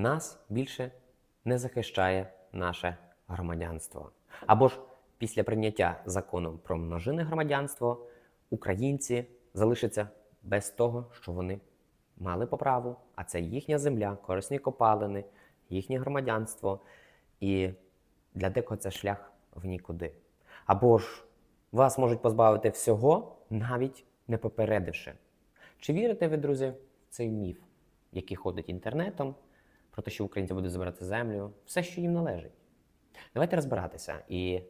нас більше не захищає наше громадянство. Або ж після прийняття закону про множинне громадянство українці залишаться без того, що вони мали по праву, а це їхня земля, корисні копалини, їхнє громадянство. І для декого це шлях в нікуди. Або ж вас можуть позбавити всього, навіть не попередивши. Чи вірите ви, друзі, в цей міф, який ходить інтернетом, про те, що українці будуть забирати землю, все, що їм належить? Давайте розбиратися. І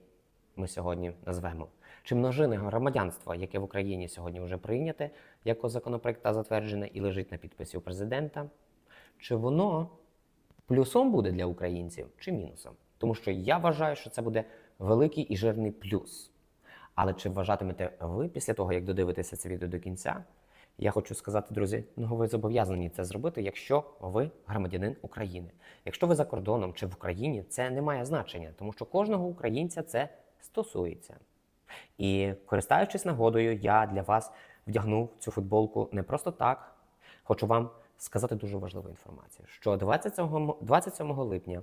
ми сьогодні назвемо. Чи множине громадянство, яке в Україні сьогодні вже прийняте, як законопроект та затверджене і лежить на підписі у президента, чи воно плюсом буде для українців чи мінусом? Тому що я вважаю, що це буде великий і жирний плюс. Але чи вважатимете ви після того, як додивитеся це відео до кінця? Я хочу сказати, друзі, ну ви зобов'язані це зробити, якщо ви громадянин України. Якщо ви за кордоном чи в Україні, це не має значення, тому що кожного українця це стосується. І користуючись нагодою, я для вас вдягнув цю футболку не просто так. Хочу вам сказати дуже важливу інформацію, що 27, 27 липня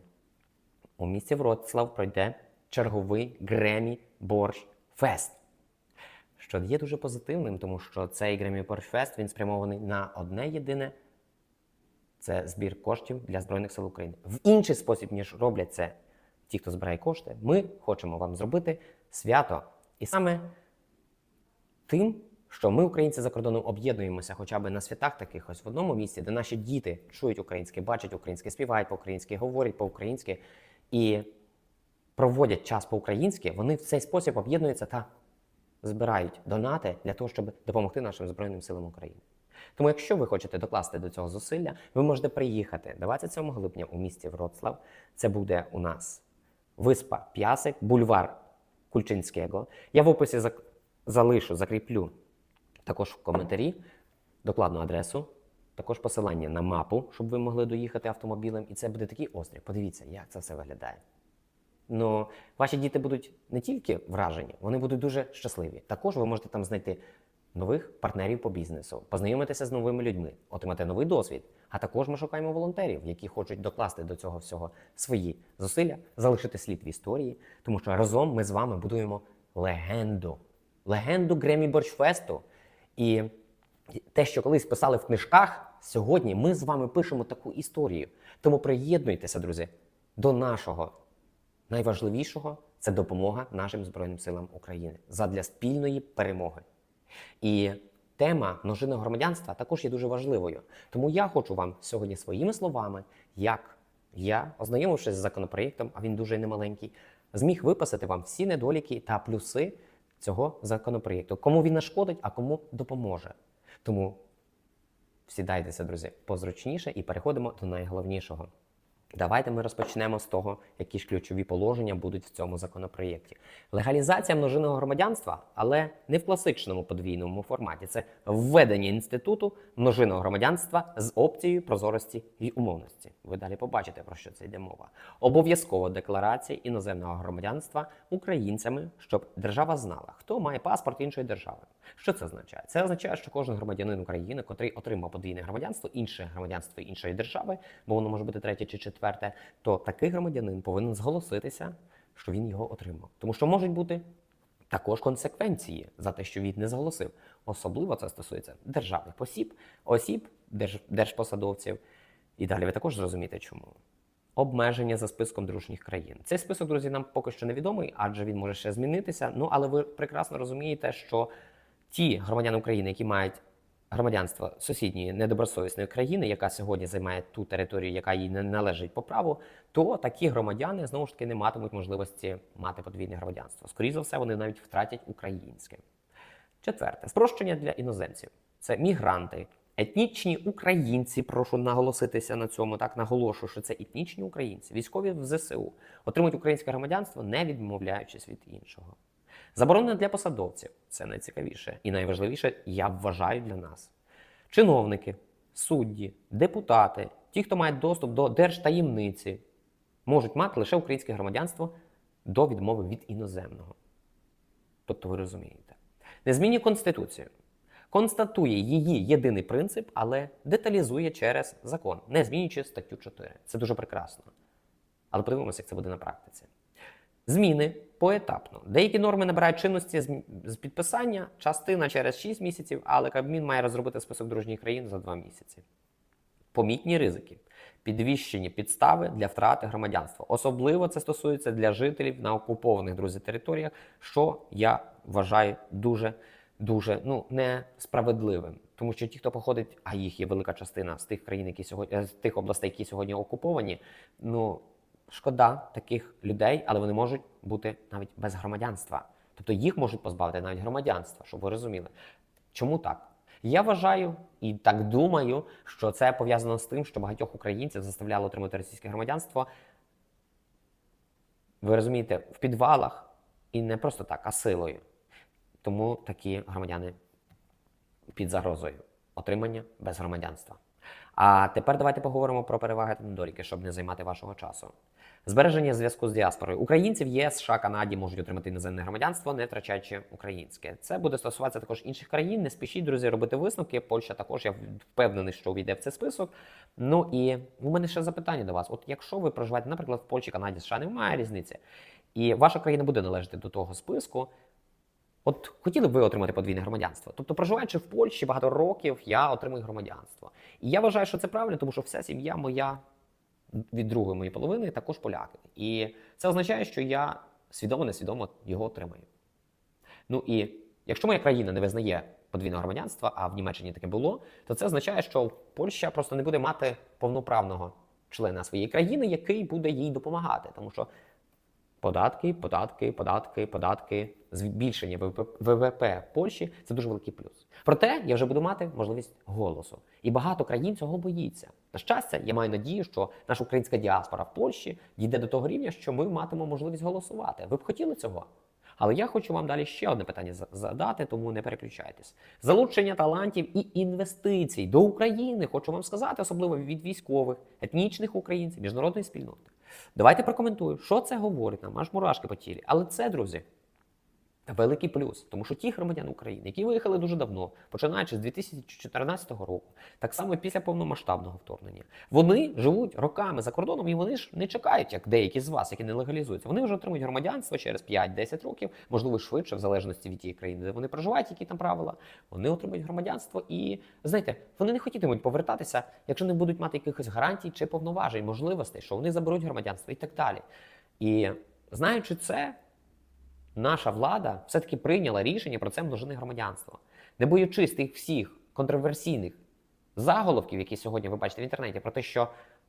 у місті Вроцлав пройде черговий Гремі Борщ Фест. Що є дуже позитивним, тому що цей Гремі Борщ Фест він спрямований на одне єдине це збір коштів для Збройних сил України. В інший спосіб, ніж роблять це ті, хто збирає кошти, ми хочемо вам зробити свято. І саме тим, що ми, українці за кордоном, об'єднуємося хоча б на святах таких ось в одному місці, де наші діти чують українське, бачать українське, співають по-українськи, говорять по-українськи і проводять час по-українськи, вони в цей спосіб об'єднуються та збирають донати для того, щоб допомогти нашим Збройним силам України. Тому, якщо ви хочете докласти до цього зусилля, ви можете приїхати 27 липня у місті Вроцлав. Це буде у нас виспа П'ясик, бульвар Кульчинського. Я в описі залишу, закріплю також в коментарі докладну адресу, також посилання на мапу, щоб ви могли доїхати автомобілем. І це буде такий острів. Подивіться, як це все виглядає. Ну, ваші діти будуть не тільки вражені, вони будуть дуже щасливі. Також ви можете там знайти нових партнерів по бізнесу, познайомитися з новими людьми, отримати новий досвід. А також ми шукаємо волонтерів, які хочуть докласти до цього всього свої зусилля, залишити слід в історії, тому що разом ми з вами будуємо легенду, легенду Гремі Борчфесту. І те, що колись писали в книжках, сьогодні ми з вами пишемо таку історію. Тому приєднуйтеся, друзі, до нашого найважливішого це допомога нашим Збройним силам України задля спільної перемоги. І тема множинного громадянства також є дуже важливою. Тому я хочу вам сьогодні своїми словами, як я, ознайомившись з законопроєктом, а він дуже немаленький, зміг виписати вам всі недоліки та плюси цього законопроєкту. Кому він нашкодить, а кому допоможе. Тому сідайтеся, друзі, позручніше і переходимо до найголовнішого. Давайте ми розпочнемо з того, які ж ключові положення будуть в цьому законопроєкті. Легалізація множинного громадянства, але не в класичному подвійному форматі. Це введення інституту множинного громадянства з опцією прозорості і умовності. Ви далі побачите, про що це йде мова. Обов'язкова декларація іноземного громадянства українцями, щоб держава знала, хто має паспорт іншої держави. Що це означає? Це означає, що кожен громадянин України, котрий отримав подвійне громадянство, інше громадянство іншої держави, бо воно може бути третє чи четверте, то такий громадянин повинен зголоситися, що він його отримав. Тому що можуть бути також консеквенції за те, що він не зголосив. Особливо це стосується державних осіб, осіб, держ, держпосадовців. І далі ви також зрозумієте, чому. Обмеження за списком дружніх країн. Цей список, друзі, нам поки що невідомий, адже він може ще змінитися. Ну але ви прекрасно розумієте, що ті громадяни України, які мають громадянство сусідньої недобросовісної країни, яка сьогодні займає ту територію, яка їй не належить по праву, то такі громадяни знову ж таки не матимуть можливості мати подвійне громадянство. Скоріше за все, вони навіть втратять українське. Четверте спрощення для іноземців це мігранти. Етнічні українці, прошу наголоситися на цьому, так наголошую, що це етнічні українці, військові в ЗСУ, отримують українське громадянство, не відмовляючись від іншого. Заборона для посадовців це найцікавіше і найважливіше, я вважаю для нас. Чиновники, судді, депутати, ті, хто мають доступ до держтаємниці, можуть мати лише українське громадянство до відмови від іноземного. Тобто ви розумієте. Незмінні Конституцію. констатує її єдиний принцип, але деталізує через закон, не змінюючи статтю 4. Це дуже прекрасно. Але подивимося, як це буде на практиці. Зміни поетапно. Деякі норми набирають чинності з, підписання, частина через 6 місяців, але Кабмін має розробити список дружніх країн за 2 місяці. Помітні ризики. Підвищені підстави для втрати громадянства. Особливо це стосується для жителів на окупованих друзі територіях, що я вважаю дуже дуже ну несправедливим. Тому що ті, хто походить, а їх є велика частина з тих країн, які сьогодні з тих областей, які сьогодні окуповані, ну шкода таких людей, але вони можуть бути навіть без громадянства. Тобто їх можуть позбавити навіть громадянства, щоб ви розуміли. Чому так? Я вважаю і так думаю, що це пов'язано з тим, що багатьох українців заставляли отримати російське громадянство. Ви розумієте, в підвалах і не просто так, а силою. Тому такі громадяни під загрозою отримання без громадянства. А тепер давайте поговоримо про переваги та недоліки, щоб не займати вашого часу. Збереження зв'язку з діаспорою. Українці в ЄС, США, Канаді можуть отримати іноземне громадянство, не втрачаючи українське. Це буде стосуватися також інших країн. Не спішіть, друзі, робити висновки. Польща також я впевнений, що увійде в цей список. Ну і у мене ще запитання до вас: от якщо ви проживаєте, наприклад, в Польщі, Канаді, США, немає різниці, і ваша країна буде належати до того списку. От хотіли б ви отримати подвійне громадянство? Тобто, проживаючи в Польщі багато років, я отримую громадянство. І я вважаю, що це правильно, тому що вся сім'я моя від другої моєї половини також поляки. І це означає, що я свідомо несвідомо його отримаю. Ну і якщо моя країна не визнає подвійного громадянства, а в Німеччині таке було, то це означає, що Польща просто не буде мати повноправного члена своєї країни, який буде їй допомагати, тому що. Податки, податки, податки, податки, збільшення ВВП Польщі це дуже великий плюс. Проте я вже буду мати можливість голосу. І багато країн цього боїться. На щастя, я маю надію, що наша українська діаспора в Польщі дійде до того рівня, що ми матимемо можливість голосувати. Ви б хотіли цього? Але я хочу вам далі ще одне питання задати, тому не переключайтесь. Залучення талантів і інвестицій до України, хочу вам сказати, особливо від військових, етнічних українців, міжнародної спільноти. Давайте прокоментую, що це говорить нам, аж мурашки по тілі. Але це, друзі, великий плюс. Тому що ті громадяни України, які виїхали дуже давно, починаючи з 2014 року, так само після повномасштабного вторгнення, вони живуть роками за кордоном і вони ж не чекають, як деякі з вас, які не легалізуються. Вони вже отримують громадянство через 5-10 років, можливо, швидше, в залежності від тієї країни, де вони проживають, які там правила. Вони отримують громадянство і знаєте, вони не хотітимуть повертатися, якщо не будуть мати якихось гарантій чи повноважень, можливостей, що вони заберуть громадянство і так далі. І знаючи це наша влада все-таки прийняла рішення про це множини громадянства, не боючись тих всіх контроверсійних заголовків, які сьогодні ви бачите в інтернеті, про те, що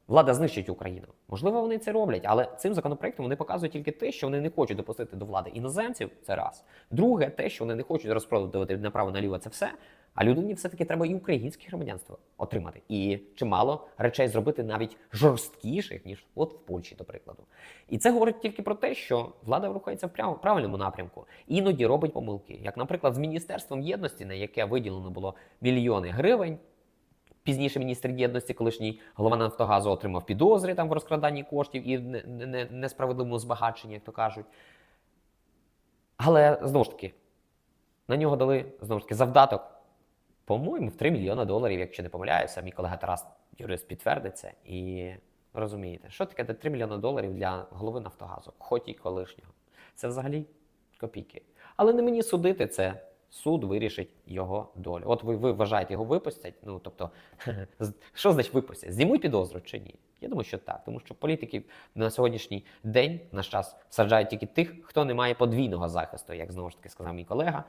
влада знищить Україну. Можливо, вони це роблять, але цим законопроектом вони показують тільки те, що вони не хочуть допустити до влади іноземців. Це раз. Друге, те, що вони не хочуть розпродувати направо наліво, це все. А людині все-таки треба і українське громадянство отримати. І чимало речей зробити навіть жорсткіших, ніж от в Польщі, до прикладу. І це говорить тільки про те, що влада рухається в правильному напрямку, іноді робить помилки. Як, наприклад, з Міністерством єдності, на яке виділено було мільйони гривень. Пізніше міністр єдності, колишній голова Нафтогазу, отримав підозри там в розкраданні коштів і несправедливому збагаченні, як то кажуть. Але знову ж таки, на нього дали знову ж таки завдаток по-моєму, в 3 мільйони доларів, якщо не помиляюся, мій колега Тарас юрист підтвердиться. І розумієте, що таке 3 мільйони доларів для голови Нафтогазу, хоч і колишнього. Це взагалі копійки. Але не мені судити це. Суд вирішить його долю. От ви ви вважаєте, його випустять. Ну тобто, що значить випустять? Знімуть підозру чи ні? Я думаю, що так, тому що політики на сьогоднішній день наш час саджають тільки тих, хто не має подвійного захисту, як знову ж таки сказав мій колега.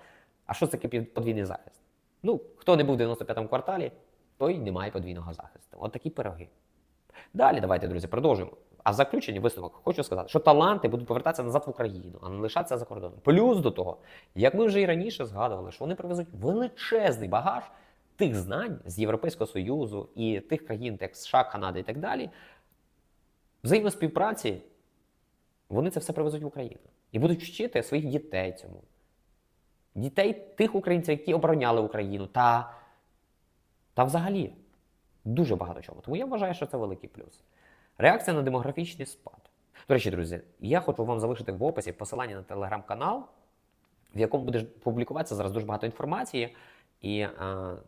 А що це таке подвійний захист? Ну, хто не був в 95-му кварталі, той не має подвійного захисту. От такі пироги. Далі, давайте, друзі, продовжуємо. А в заключенні висновок хочу сказати, що таланти будуть повертатися назад в Україну, а не лишатися за кордоном. Плюс до того, як ми вже і раніше згадували, що вони привезуть величезний багаж тих знань з Європейського Союзу і тих країн, як США, Канада і так далі. Взаємоспівпраці вони це все привезуть в Україну і будуть вчити своїх дітей цьому дітей тих українців, які обороняли Україну, та, та взагалі дуже багато чого. Тому я вважаю, що це великий плюс. Реакція на демографічний спад. До речі, друзі, я хочу вам залишити в описі посилання на телеграм-канал, в якому буде публікуватися зараз дуже багато інформації. І е,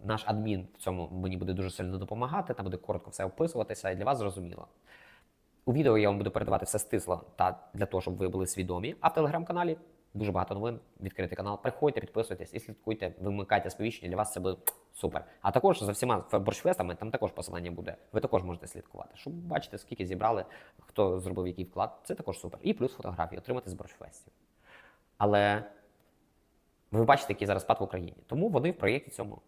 наш адмін в цьому мені буде дуже сильно допомагати, там буде коротко все описуватися, і для вас зрозуміло. У відео я вам буду передавати все стисло та для того, щоб ви були свідомі. А в телеграм-каналі дуже багато новин. Відкритий канал. Приходьте, підписуйтесь і слідкуйте, вимикайте сповіщення. Для вас це буде супер. А також за всіма борщфестами там також посилання буде. Ви також можете слідкувати, щоб бачити, скільки зібрали, хто зробив який вклад. Це також супер. І плюс фотографії отримати з борщфестів. Але ви бачите, який зараз спад в Україні. Тому вони в проєкті цьому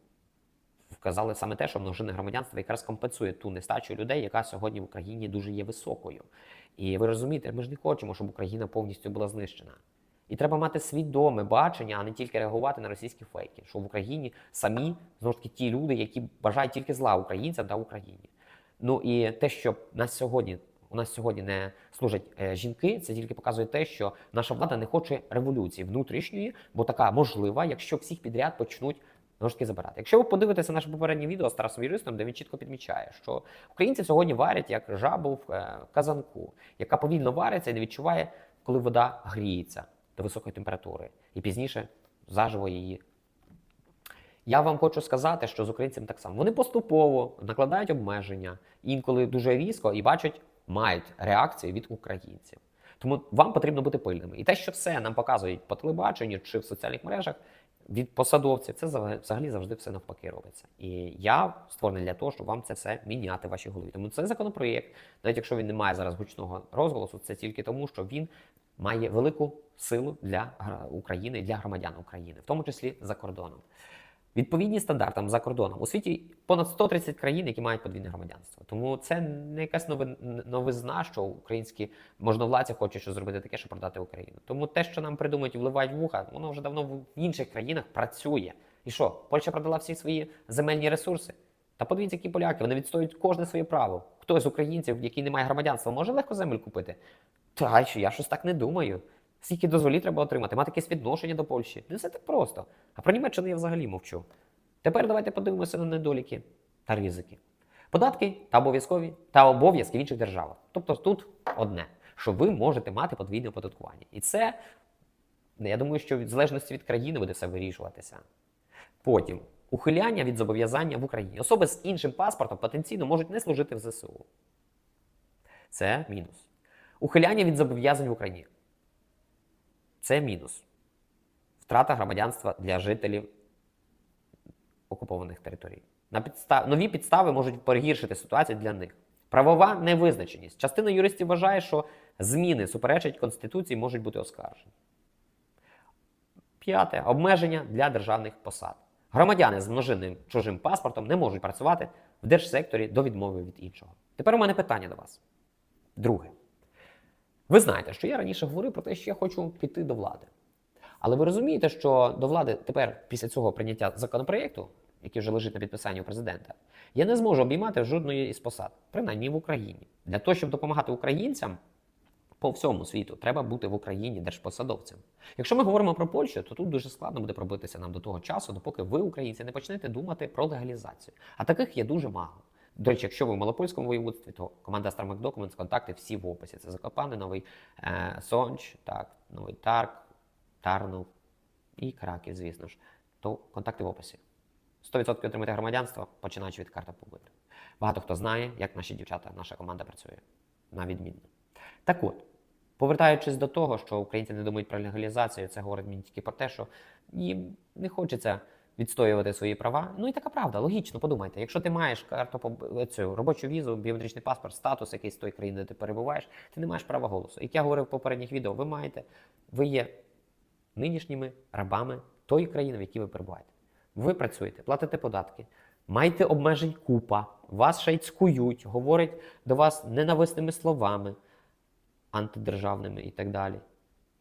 вказали саме те, що множинне громадянство якраз компенсує ту нестачу людей, яка сьогодні в Україні дуже є високою. І ви розумієте, ми ж не хочемо, щоб Україна повністю була знищена. І треба мати свідоме бачення, а не тільки реагувати на російські фейки, що в Україні самі знову ж таки ті люди, які бажають тільки зла українцям та Україні. Ну і те, що нас сьогодні у нас сьогодні не служать е, жінки, це тільки показує те, що наша влада не хоче революції внутрішньої, бо така можлива, якщо всіх підряд почнуть ножки забирати. Якщо ви подивитеся наше попереднє відео з Тарасом Юристом, де він чітко підмічає, що українці сьогодні варять як жабу в е, казанку, яка повільно вариться і не відчуває, коли вода гріється до високої температури, і пізніше заживо її. Я вам хочу сказати, що з українцями так само. Вони поступово накладають обмеження, інколи дуже різко і бачать, мають реакцію від українців. Тому вам потрібно бути пильними. І те, що все нам показують по телебаченню чи в соціальних мережах від посадовців, це взагалі- завжди все навпаки робиться. І я створений для того, щоб вам це все міняти в вашій голові. Тому цей законопроєкт, навіть якщо він не має зараз гучного розголосу, це тільки тому, що він має велику силу для України, для громадян України, в тому числі за кордоном. Відповідні стандартам за кордоном у світі понад 130 країн, які мають подвійне громадянство. Тому це не якась нови- новизна, що українські можновладці хочуть щось зробити таке, щоб продати Україну. Тому те, що нам придумають і вливають вуха, воно вже давно в інших країнах працює. І що? Польща продала всі свої земельні ресурси. Та подивіться, які поляки, вони відстоюють кожне своє право. Хтось з українців, який не має громадянства, може легко землю купити? Та що я щось так не думаю. Скільки дозволів треба отримати, мати якесь відношення до Польщі. Не все так просто. А про Німеччину я взагалі мовчу. Тепер давайте подивимося на недоліки та ризики. Податки та обов'язкові та обов'язки в інших державах. Тобто тут одне, що ви можете мати подвійне оподаткування. І це, я думаю, що в залежності від країни буде все вирішуватися. Потім ухиляння від зобов'язання в Україні. Особи з іншим паспортом потенційно можуть не служити в ЗСУ. Це мінус. Ухиляння від зобов'язань в Україні. Це мінус. Втрата громадянства для жителів окупованих територій. На підстав... Нові підстави можуть перегіршити ситуацію для них. Правова невизначеність. Частина юристів вважає, що зміни суперечать Конституції можуть бути оскаржені. П'яте обмеження для державних посад. Громадяни з множинним чужим паспортом не можуть працювати в держсекторі до відмови від іншого. Тепер у мене питання до вас. Друге. Ви знаєте, що я раніше говорив про те, що я хочу піти до влади. Але ви розумієте, що до влади тепер, після цього прийняття законопроєкту, який вже лежить на підписанні у президента, я не зможу обіймати жодної із посад, принаймні в Україні. Для того, щоб допомагати українцям по всьому світу, треба бути в Україні держпосадовцем. Якщо ми говоримо про Польщу, то тут дуже складно буде пробитися нам до того часу, допоки ви, українці, не почнете думати про легалізацію. А таких є дуже мало. До речі, якщо ви в Малопольському воєводстві, то команда Starmac Documents, контакти всі в описі. Це Закопане, Новий е, Сонч, так, Новий Тарк, Тарнов і Краків, звісно ж. То контакти в описі. 100% отримати громадянство, починаючи від карти побиту. Багато хто знає, як наші дівчата, наша команда працює на відмінно. Так от, повертаючись до того, що українці не думають про легалізацію, це говорить мені тільки про те, що їм не хочеться відстоювати свої права. Ну і така правда, логічно, подумайте. Якщо ти маєш карту поб- цю робочу візу, біометричний паспорт, статус якийсь з тої країни, де ти перебуваєш, ти не маєш права голосу. Як я говорив в попередніх відео, ви маєте, ви є нинішніми рабами тої країни, в якій ви перебуваєте. Ви працюєте, платите податки, маєте обмежень купа, вас ще й цькують, говорять до вас ненависними словами, антидержавними і так далі.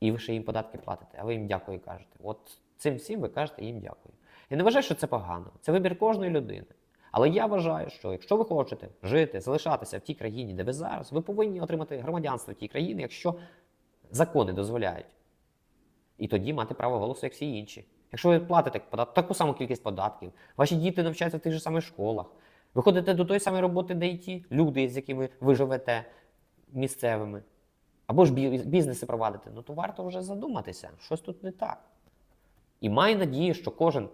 І ви ще їм податки платите, а ви їм дякую кажете. От цим всім ви кажете їм дякую. Я не вважаю, що це погано. Це вибір кожної людини. Але я вважаю, що якщо ви хочете жити, залишатися в тій країні, де ви зараз, ви повинні отримати громадянство тієї країни, якщо закони дозволяють. І тоді мати право голосу, як всі інші. Якщо ви платите таку саму кількість податків, ваші діти навчаються в тих же самих школах, ви ходите до тої самої роботи, де і ті люди, з якими ви живете місцевими, або ж бізнеси провадите, ну то варто вже задуматися, щось тут не так. І маю надію, що кожен,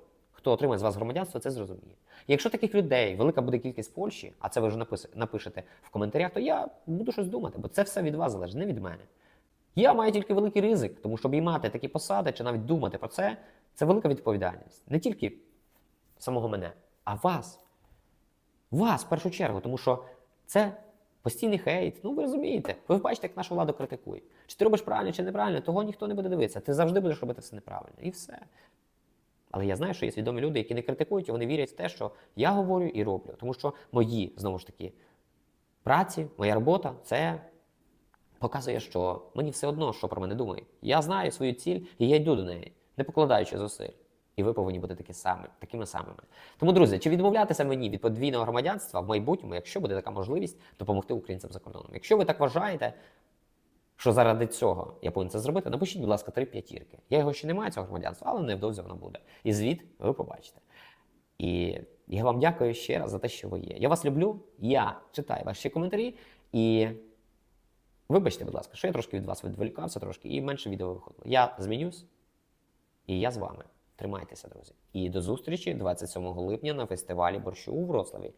хто отримає з вас громадянство, це зрозуміє. Якщо таких людей велика буде кількість в Польщі, а це ви вже напишете в коментарях, то я буду щось думати, бо це все від вас залежить, не від мене. Я маю тільки великий ризик, тому щоб мати такі посади чи навіть думати про це, це велика відповідальність. Не тільки самого мене, а вас. Вас в першу чергу, тому що це постійний хейт. Ну ви розумієте, ви бачите, як нашу владу критикують. Чи ти робиш правильно, чи неправильно, того ніхто не буде дивитися. Ти завжди будеш робити все неправильно. І все. Але я знаю, що є свідомі люди, які не критикують, вони вірять в те, що я говорю і роблю. Тому що мої, знову ж таки, праці, моя робота це показує, що мені все одно, що про мене думають. Я знаю свою ціль і я йду до неї, не покладаючи зусиль. І ви повинні бути такі самі, такими самими. Тому, друзі, чи відмовлятися мені від подвійного громадянства в майбутньому, якщо буде така можливість допомогти українцям за кордоном? Якщо ви так вважаєте, що заради цього я повинен це зробити, напишіть, будь ласка, три п'ятірки. Я його ще не маю цього громадянства, але невдовзі воно буде. І звіт ви побачите. І я вам дякую ще раз за те, що ви є. Я вас люблю, я читаю ваші коментарі і. Вибачте, будь ласка, що я трошки від вас відволікався трошки і менше відео виходило. Я змінюсь, і я з вами. Тримайтеся, друзі. І до зустрічі 27 липня на фестивалі борщу у Вроцлаві.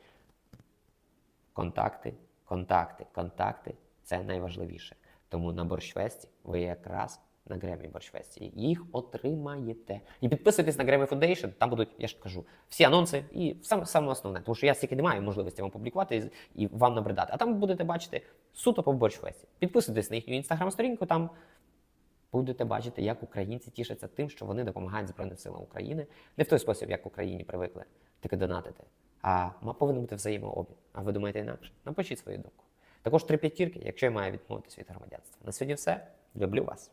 Контакти, контакти, контакти це найважливіше. Тому на борщфесті ви якраз на Гремі борщфесті їх отримаєте. І підписуйтесь на Grammy Foundation, там будуть, я ж кажу, всі анонси і саме, саме основне, тому що я стільки не маю можливості вам публікувати і, вам набридати. А там будете бачити суто по борщфесті. Підписуйтесь на їхню інстаграм-сторінку, там будете бачити, як українці тішаться тим, що вони допомагають Збройним силам України. Не в той спосіб, як Україні привикли тільки донатити. А повинен бути взаємообмін. А ви думаєте інакше? Напишіть свою думку. Також три п'ятірки, якщо я маю відмовитися від громадянства. На сьогодні все. Люблю вас.